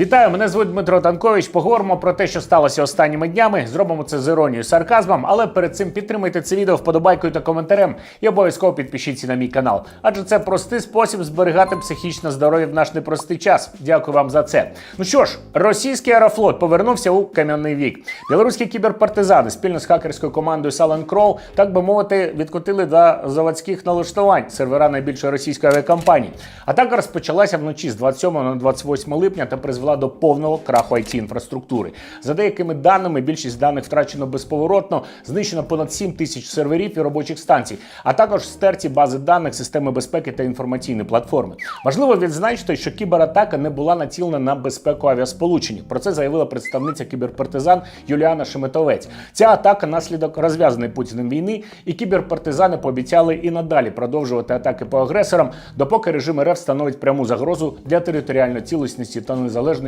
Вітаю, мене звуть Дмитро Танкович. Поговоримо про те, що сталося останніми днями. Зробимо це з іронією, сарказмом, але перед цим підтримайте це відео вподобайкою та коментарем і обов'язково підпишіться на мій канал. Адже це простий спосіб зберігати психічне здоров'я в наш непростий час. Дякую вам за це. Ну що ж, російський аерофлот повернувся у кам'яний вік. Білоруські кіберпартизани спільно з хакерською командою Silent Crow, так би мовити, відкотили до заводських налаштувань сервера найбільшої російської авіакомпанії. Атака розпочалася вночі з 27 на 28 липня та призвела до повного краху it інфраструктури. За деякими даними, більшість даних втрачено безповоротно, знищено понад 7 тисяч серверів і робочих станцій, а також стерті бази даних, системи безпеки та інформаційні платформи. Важливо відзначити, що кібератака не була націлена на безпеку авіасполучення. Про це заявила представниця кіберпартизан Юліана Шеметовець. Ця атака наслідок розв'язаної путіним війни, і кіберпартизани пообіцяли і надалі продовжувати атаки по агресорам, допоки режим РФ становить пряму загрозу для територіальної цілісності та незалежності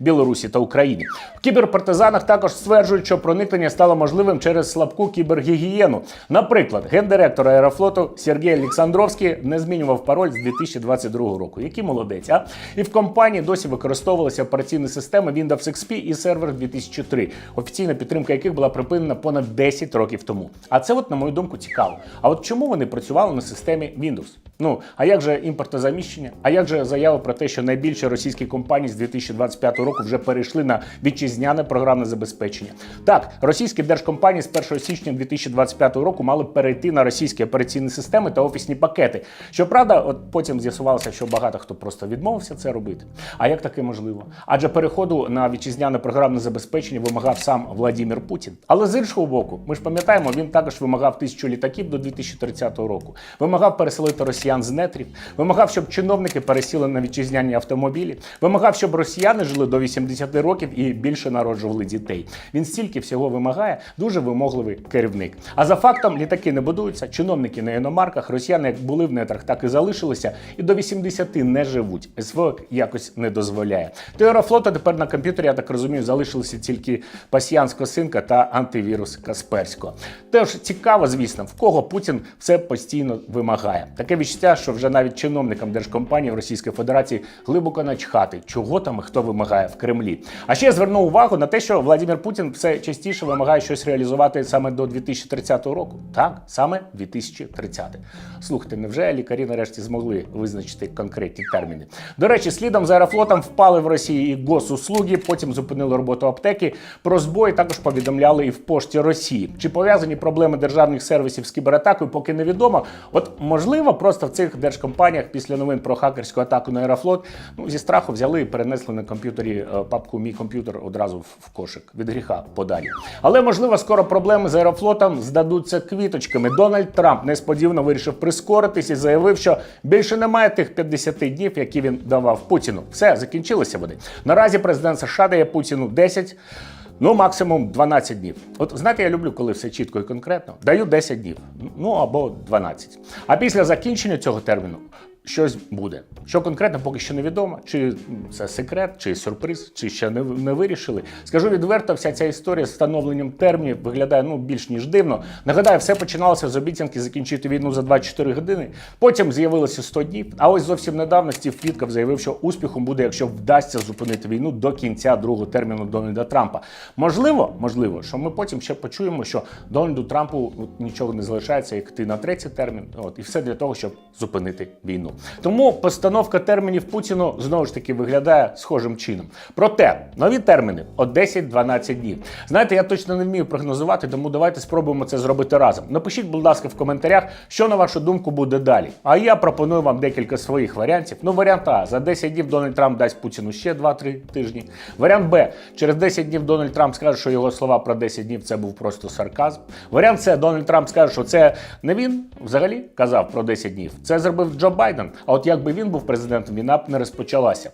Білорусі та України. В кіберпартизанах також стверджують, що проникнення стало можливим через слабку кібергігієну. Наприклад, гендиректор аерофлоту Сергій Олександровський не змінював пароль з 2022 року. Який молодець, а? І в компанії досі використовувалися операційні системи Windows XP і сервер 2003, офіційна підтримка яких була припинена понад 10 років тому. А це, от, на мою думку, цікаво. А от чому вони працювали на системі Windows? Ну а як же імпортозаміщення? А як же заява про те, що найбільші російські компанії з 2025 року вже перейшли на вітчизняне програмне забезпечення? Так, російські держкомпанії з 1 січня 2025 року мали перейти на російські операційні системи та офісні пакети. Щоправда, от потім з'ясувалося, що багато хто просто відмовився це робити. А як таке можливо? Адже переходу на вітчизняне програмне забезпечення вимагав сам Владимир Путін. Але з іншого боку, ми ж пам'ятаємо, він також вимагав тисячу літаків до 2030 року. Вимагав переселити росіян з нетрів, вимагав, щоб чиновники пересіли на вітчизняні автомобілі, вимагав, щоб росіяни жили до 80 років і більше народжували дітей. Він стільки всього вимагає, дуже вимогливий керівник. А за фактом літаки не будуються, чиновники на іномарках, росіяни як були в нетрах, так і залишилися, і до 80 не живуть. СВО якось не дозволяє. До Аерофлота тепер на комп'ютері, я так розумію, залишилися тільки пасіянська синка та антивірус Касперського. Теж цікаво, звісно, в кого Путін все постійно вимагає. Таке відчуття, що вже навіть чиновникам держкомпанії в Російської Федерації глибоко начхати, чого там і хто вимагає в Кремлі. А ще я звернув увагу на те, що Владимир Путін все частіше вимагає щось реалізувати саме до 2030 року. Так, саме 2030. Слухайте, невже лікарі нарешті змогли визначити конкретні терміни? До речі, слідом за аерофлотом впали в Росії і госуслуги, потім зупинили роботу аптеки. Про збої також повідомляли і в пошті Росії. Чи пов'язані проблеми державних сервісів з кібератакою, поки невідомо. От можливо, просто в цих держкомпаніях після новин про хакерську атаку на аерофлот ну зі страху взяли і перенесли на комп'ютері е, папку Мій комп'ютер одразу в- в кошик від гріха подалі. Але можливо, скоро проблеми з аерофлотом здадуться квіточками. Дональд Трамп несподівано вирішив прискоритись і заявив, що більше немає тих 50 днів, які він давав Путіну. Все закінчилися вони. Наразі президент США дає Путіну 10 Ну, максимум 12 днів. От знаєте, я люблю, коли все чітко і конкретно. Даю 10 днів, ну або 12. А після закінчення цього терміну щось буде. Що конкретно, поки що невідомо. Чи це секрет, чи сюрприз, чи ще не, не вирішили. Скажу відверто, вся ця історія з встановленням термінів виглядає ну більш ніж дивно. Нагадаю, все починалося з обіцянки закінчити війну за 24 години. Потім з'явилося 100 днів. А ось зовсім недавно Стів Квітков заявив, що успіхом буде, якщо вдасться зупинити війну до кінця другого терміну Дональда Трампа. Можливо, можливо, що ми потім ще почуємо, що Дональду Трампу нічого не залишається, як йти на третій термін. От і все для того, щоб зупинити війну. Тому постановка термінів Путіну знову ж таки виглядає схожим чином. Проте нові терміни от 10-12 днів. Знаєте, я точно не вмію прогнозувати, тому давайте спробуємо це зробити разом. Напишіть, будь ласка, в коментарях, що на вашу думку буде далі. А я пропоную вам декілька своїх варіантів. Ну, варіант А за 10 днів Дональд Трамп дасть Путіну ще 2-3 тижні. Варіант Б через 10 днів Дональд Трамп скаже, що його слова про 10 днів це був просто сарказм. Варіант С Дональд Трамп скаже, що це не він взагалі казав про 10 днів. Це зробив Джо Байден. А от якби він був президентом, війна б не розпочалася.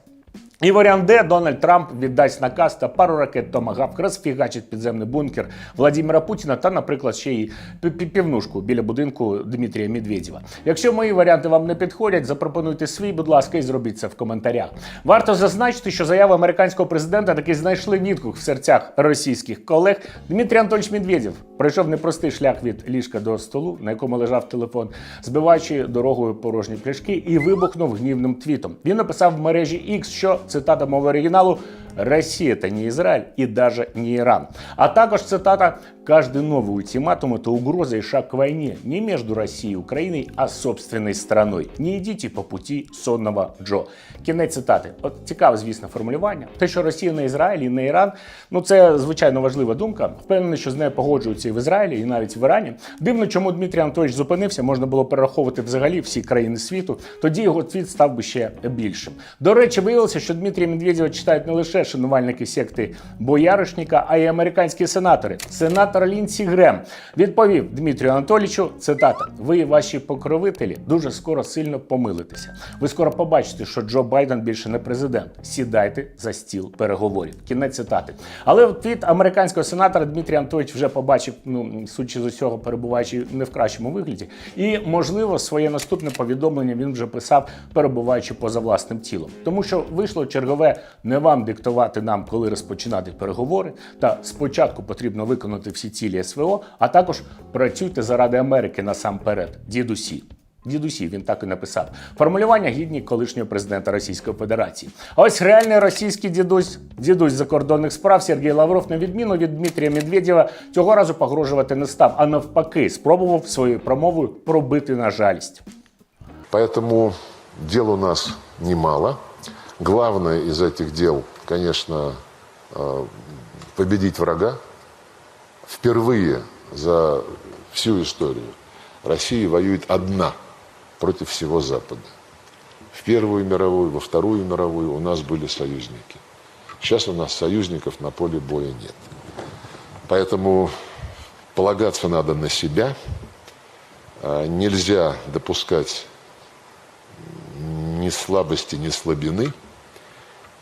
І варіант Д Дональд Трамп віддасть наказ та пару ракет Томагавк розфігачить підземний бункер Владимира Путіна та, наприклад, ще й пі- пі- півнушку біля будинку Дмитрія Медведєва. Якщо мої варіанти вам не підходять, запропонуйте свій, будь ласка, і зробіть це в коментарях. Варто зазначити, що заяви американського президента таки знайшли відгук в серцях російських колег. Дмитрій Анатольович Медведєв пройшов непростий шлях від ліжка до столу, на якому лежав телефон, збиваючи дорогою порожні пляшки, і вибухнув гнівним твітом. Він написав в мережі X, що цитата мови оригіналу Россия это не Израиль и даже не Иран. А також цитата «Каждый новый ультиматум – это угроза и шаг к войне не между Россией и Украиной, а с собственной страной. Не йдіть по путі сонного Джо». Кінець цитати. От цікаве, звісно, формулювання. Те, що Росія не Ізраїль і не Іран, ну це звичайно важлива думка. Впевнений, що з нею погоджуються і в Ізраїлі, і навіть в Ірані. Дивно, чому Дмитрій Анатолійович зупинився, можна було перераховувати взагалі всі країни світу. Тоді його твіт став би ще більшим. До речі, виявилося, що Дмитрія Медведєва читають не лише шанувальники секти Бояришника, а й американські сенатори. Сенатор Лінсі Грем відповів Дмитрію Анатолійовичу, цитата: Ви і ваші покровителі дуже скоро сильно помилитеся. Ви скоро побачите, що Джо Байден більше не президент. Сідайте за стіл переговорів. Кінець цитати. Але твіт американського сенатора Дмитрій Анатолійович вже побачив, ну судячи з усього, перебуваючи не в кращому вигляді. І, можливо, своє наступне повідомлення він вже писав, перебуваючи поза власним тілом. Тому що вийшло чергове не вам диктувати нам, коли розпочинати переговори. Та спочатку потрібно виконати всі цілі СВО, а також працюйте заради Америки насамперед, дідусі. Дідусі він так і написав. Формулювання гідні колишнього президента Російської Федерації. А ось реальний російський дідусь, дідусь закордонних справ Сергій Лавров, на відміну від Дмитрія Медведєва, цього разу погрожувати не став, а навпаки, спробував своєю промовою пробити на жалість. Поэтому дел у нас немало. Главное из этих дел, конечно, э, победить врага. Впервые за всю историю Россия воюет одна против всего Запада. В Первую мировую, во Вторую мировую у нас были союзники. Сейчас у нас союзников на поле боя нет. Поэтому полагаться надо на себя. Э, Нельзя допускать ни слабости, ни слабины.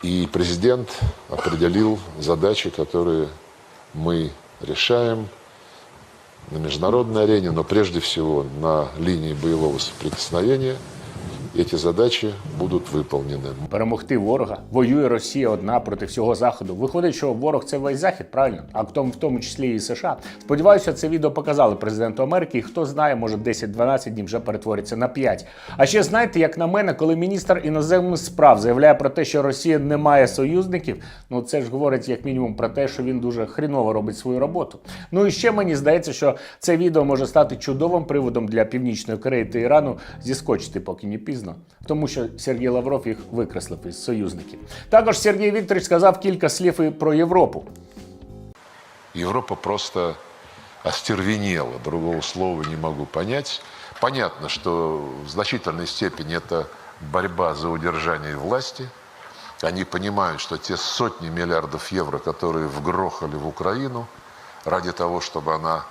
И президент определил задачи, которые мы решаем на международной арене, но прежде всего на линии боевого соприкосновения. Эти задачи будут выполнены. Перемогти ворога воює Росія одна проти всього заходу. Виходить, що ворог це весь захід, правильно? А в тому, в тому числі і США. Сподіваюся, це відео показали президенту Америки. І хто знає, може 10-12 днів вже перетвориться на 5. А ще знаєте, як на мене, коли міністр іноземних справ заявляє про те, що Росія не має союзників, ну це ж говорить як мінімум про те, що він дуже хріново робить свою роботу. Ну і ще мені здається, що це відео може стати чудовим приводом для північної Кореї та Ірану зіскочити, поки не пізно, тому що Сергій Лавров їх викреслив із союзників. Також Сергій Вікторович сказав кілька слів і про Європу. Европа просто остервенела, другого слова не могу понять. Понятно, что в значительной степени это борьба за удержание власти. Они понимают, что те сотни миллиардов евро, которые вгрохали в Украину ради того, чтобы она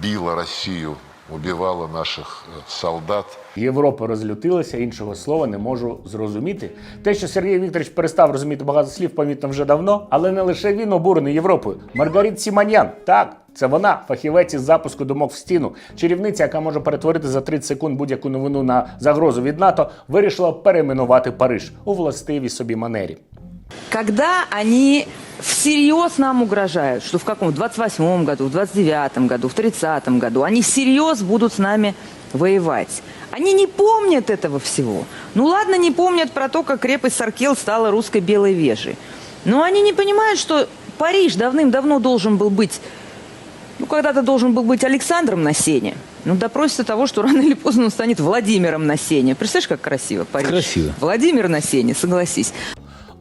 била Россию, убивала наших э, солдат, Європа розлютилася, іншого слова не можу зрозуміти. Те, що Сергій Вікторович перестав розуміти багато слів, помітно вже давно, але не лише він обурений Європою. Маргарит Сіманян, так, це вона, фахівець із запуску думок в стіну. Чарівниця, яка може перетворити за 30 секунд будь-яку новину на загрозу від НАТО, вирішила перейменувати Париж у властивій собі манері. Когда они всерьез нам угрожают, что в каком, в 28 году, в 29 году, в 30 году, они всерьез будут с нами воевать. Они не помнят этого всего. Ну ладно, не помнят про то, как крепость Саркел стала русской белой вежей. Но они не понимают, что Париж давным-давно должен был быть, ну когда-то должен был быть Александром на сене. Ну, допросится того, что рано или поздно он станет Владимиром на сене. Представляешь, как красиво Париж? Красиво. Владимир на сене, согласись.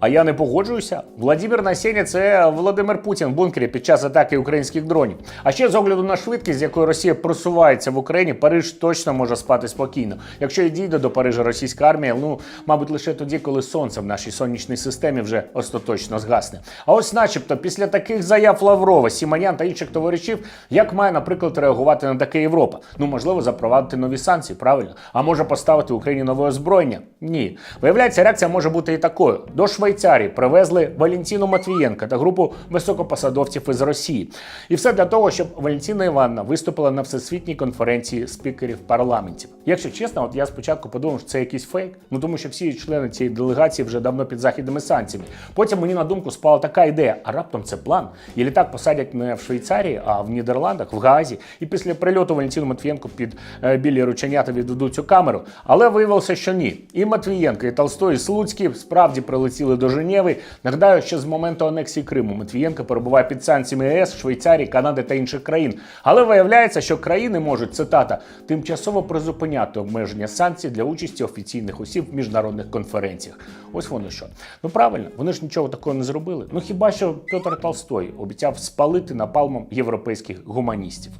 А я не погоджуюся. Владимир Насєня – це Володимир Путін в бункері під час атаки українських дронів. А ще з огляду на швидкість, з якою Росія просувається в Україні, Париж точно може спати спокійно. Якщо і дійде до Парижа російська армія, ну мабуть, лише тоді, коли сонце в нашій сонячній системі вже остаточно згасне. А ось, начебто, після таких заяв Лаврова, Сіманян та інших товаришів, як має, наприклад, реагувати на таке Європа? Ну можливо, запровадити нові санкції, правильно? А може поставити Україні нове озброєння? Ні. Виявляється, реакція може бути і такою. До Швейцарії привезли Валентину Матвієнка та групу високопосадовців із Росії. І все для того, щоб Валентина Івановна виступила на всесвітній конференції спікерів парламентів. Якщо чесно, от я спочатку подумав, що це якийсь фейк, ну тому що всі члени цієї делегації вже давно під західними санкціями. Потім мені на думку спала така ідея: а раптом це план. І літак посадять не в Швейцарії, а в Нідерландах, в Гаазі. І після прильоту Валентину Матвієнко під е, білі рученята відведуть цю камеру. Але виявилося, що ні. І Матвієнко, і Толстой, і Слуцький справді прилетіли до Женєви. Нагадаю, що з моменту анексії Криму Матвієнко перебуває під санкціями ЄС, Швейцарії, Канади та інших країн. Але виявляється, що країни можуть цитата тимчасово призупиняти обмеження санкцій для участі офіційних осіб в міжнародних конференціях. Ось воно що. Ну правильно, вони ж нічого такого не зробили. Ну хіба що Петр Толстой обіцяв спалити напалмом європейських гуманістів.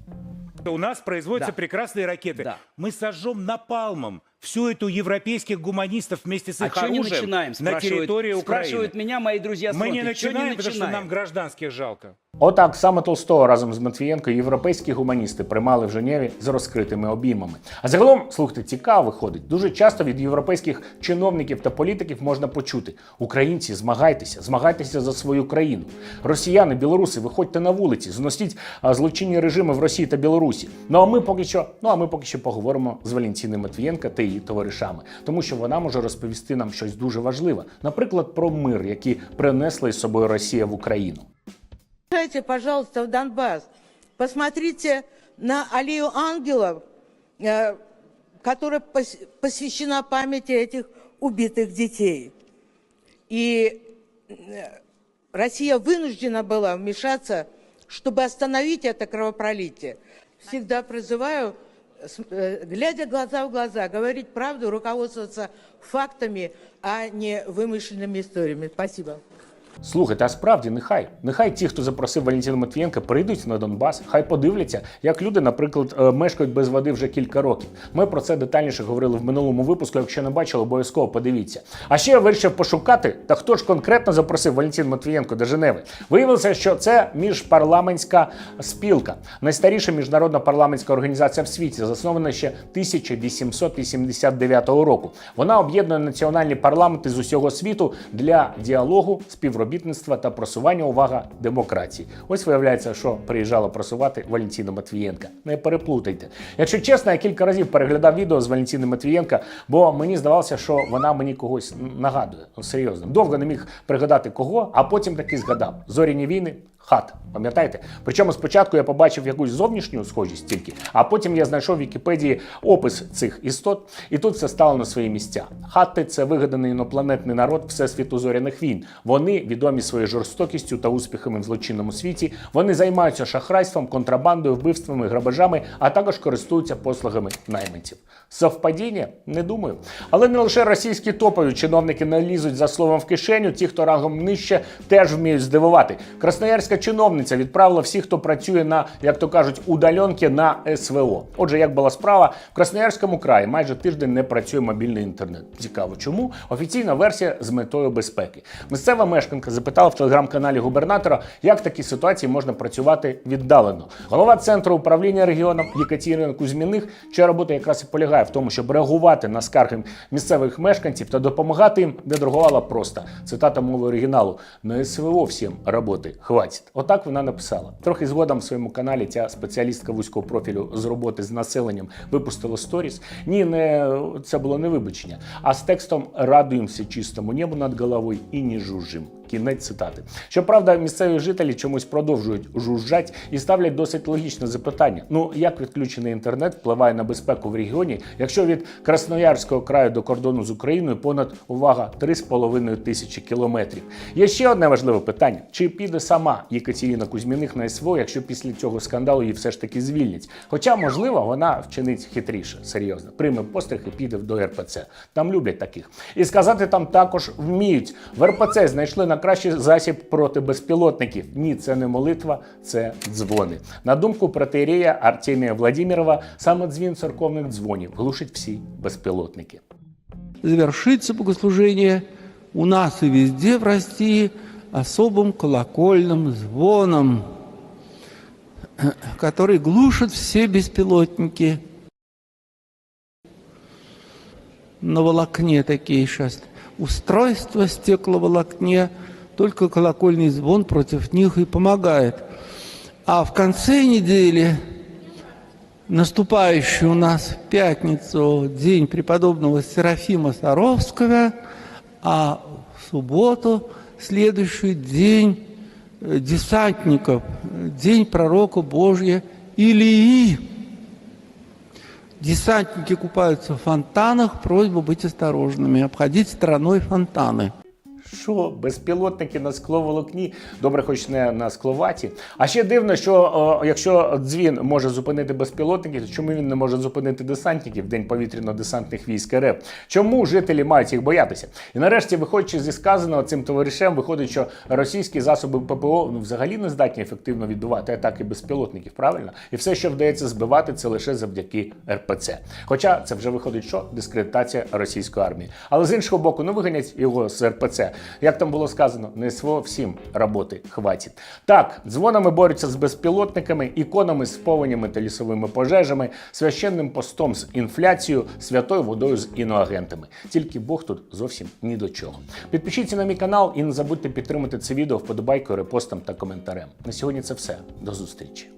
У нас производятся Да. прекрасные ракеты. Да. Мы сожжем напалмом всю эту европейских гуманистов вместе с А их что не оружием начинаем? на Спрашивают, территории Украины. спрашивают меня мои друзья. Мы не смотрят, чё начинаем, потому что нам начинаем? гражданских жалко. Отак саме Толстого разом з Матвієнко європейські гуманісти приймали в Женєві з розкритими обіймами. А загалом, слухайте, цікаво виходить. Дуже часто від європейських чиновників та політиків можна почути: українці, змагайтеся, змагайтеся за свою країну. Росіяни, білоруси, виходьте на вулиці, зносіть а, злочинні режими в Росії та Білорусі. Ну а ми поки що, ну а ми поки що поговоримо з Валентіною Матвієнко та її товаришами, тому що вона може розповісти нам щось дуже важливе, наприклад, про мир, який принесла із собою Росія в Україну. Приезжайте, пожалуйста, в Донбасс. Посмотрите на аллею ангелов, э, которая пос- посвящена памяти этих убитых детей. И э, Россия вынуждена была вмешаться, чтобы остановить это кровопролитие. Всегда призываю, с- э, глядя глаза в глаза, говорить правду, руководствоваться фактами, а не вымышленными историями. Спасибо. Слухайте, а справді нехай. Нехай ті, хто запросив Валентина Матвієнка, прийдуть на Донбас, хай подивляться, як люди, наприклад, е, мешкають без води вже кілька років. Ми про це детальніше говорили в минулому випуску. Якщо не бачили, обов'язково подивіться. А ще я вирішив пошукати, та хто ж конкретно запросив Валентин Матвієнко до Женеви. Виявилося, що це міжпарламентська спілка, найстаріша міжнародна парламентська організація в світі, заснована ще 1889 року. Вона об'єднує національні парламенти з усього світу для діалогу, співробітництва та просування увага демократії. Ось виявляється, що приїжджала просувати Валентина Матвієнка. Не переплутайте. Якщо чесно, я кілька разів переглядав відео з Валентини Матвієнка, бо мені здавалося, що вона мені когось нагадує. Ну, серйозно, довго не міг пригадати кого, а потім таки згадав: зоряні війни. Хат, пам'ятаєте? Причому спочатку я побачив якусь зовнішню схожість тільки, а потім я знайшов в Вікіпедії опис цих істот, і тут все стало на свої місця. Хати це вигаданий інопланетний народ всесвіту зоряних війн. Вони відомі своєю жорстокістю та успіхами в злочинному світі. Вони займаються шахрайством, контрабандою, вбивствами, грабежами, а також користуються послугами найманців. Совпадіння? Не думаю. Але не лише російські топові чиновники не лізуть за словом в кишеню. Ті, хто рангом нижче, теж вміють здивувати. Красноярська чиновниця відправила всіх, хто працює на, як то кажуть, удальонки на СВО. Отже, як була справа, в Красноярському краї майже тиждень не працює мобільний інтернет. Цікаво, чому? Офіційна версія з метою безпеки. Місцева мешканка запитала в телеграм-каналі губернатора, як в такій ситуації можна працювати віддалено. Голова центру управління регіоном Єкатерина Кузьміних, чия робота якраз і полягає в тому, щоб реагувати на скарги місцевих мешканців та допомагати їм, відреагувала просто. Цитата мови оригіналу: на СВО всім роботи хватить. Отак вона написала. Трохи згодом в своєму каналі ця спеціалістка вузького профілю з роботи з населенням випустила сторіс. Ні, не це було не вибачення, а з текстом радуємося чистому небу над головою і не жужжим. Кінець цитати. Щоправда, місцеві жителі чомусь продовжують жужжать і ставлять досить логічне запитання: ну як відключений інтернет впливає на безпеку в регіоні, якщо від Красноярського краю до кордону з Україною понад увага 3,5 тисячі кілометрів. Є ще одне важливе питання: чи піде сама Єкатерина Кузьміних на СВО, якщо після цього скандалу її все ж таки звільнять? Хоча, можливо, вона вчинить хитріше, серйозно, прийме постриг і піде до РПЦ. Там люблять таких. І сказати там також вміють. В РПЦ знайшли на кращий засіб проти безпілотників. Ні, це не молитва, це дзвони. На думку протеєрея Артемія Владимирова, саме дзвін церковних дзвонів глушить всі безпілотники. завершится богослужение у нас и везде в России особым колокольным звоном, который глушит все беспилотники. На волокне такие сейчас устройства стекловолокне, только колокольный звон против них и помогает. А в конце недели наступающий у нас в пятницу день преподобного Серафима Саровского, а в субботу следующий день э, десантников, день пророка Божья Илии. Десантники купаются в фонтанах, просьба быть осторожными, обходить стороной фонтаны. Що, безпілотники на скловолокні? Добре, хоч не на скловаті. А ще дивно, що о, якщо дзвін може зупинити безпілотників, то чому він не може зупинити десантників день повітряно-десантних військ РФ? Чому жителі мають їх боятися? І нарешті, виходячи зі сказаного цим товаришем, виходить, що російські засоби ППО ну, взагалі не здатні ефективно відбивати атаки безпілотників, правильно? І все, що вдається збивати, це лише завдяки РПЦ. Хоча це вже виходить, що дискредитація російської армії. Але з іншого боку, ну виганять його з РПЦ. Як там було сказано, не СВО всім роботи хватить. Так, дзвонами борються з безпілотниками, іконами з повенями та лісовими пожежами, священним постом з інфляцією, святою водою з іноагентами. Тільки Бог тут зовсім ні до чого. Підпишіться на мій канал і не забудьте підтримати це відео вподобайкою, репостом та коментарем. На сьогодні це все. До зустрічі.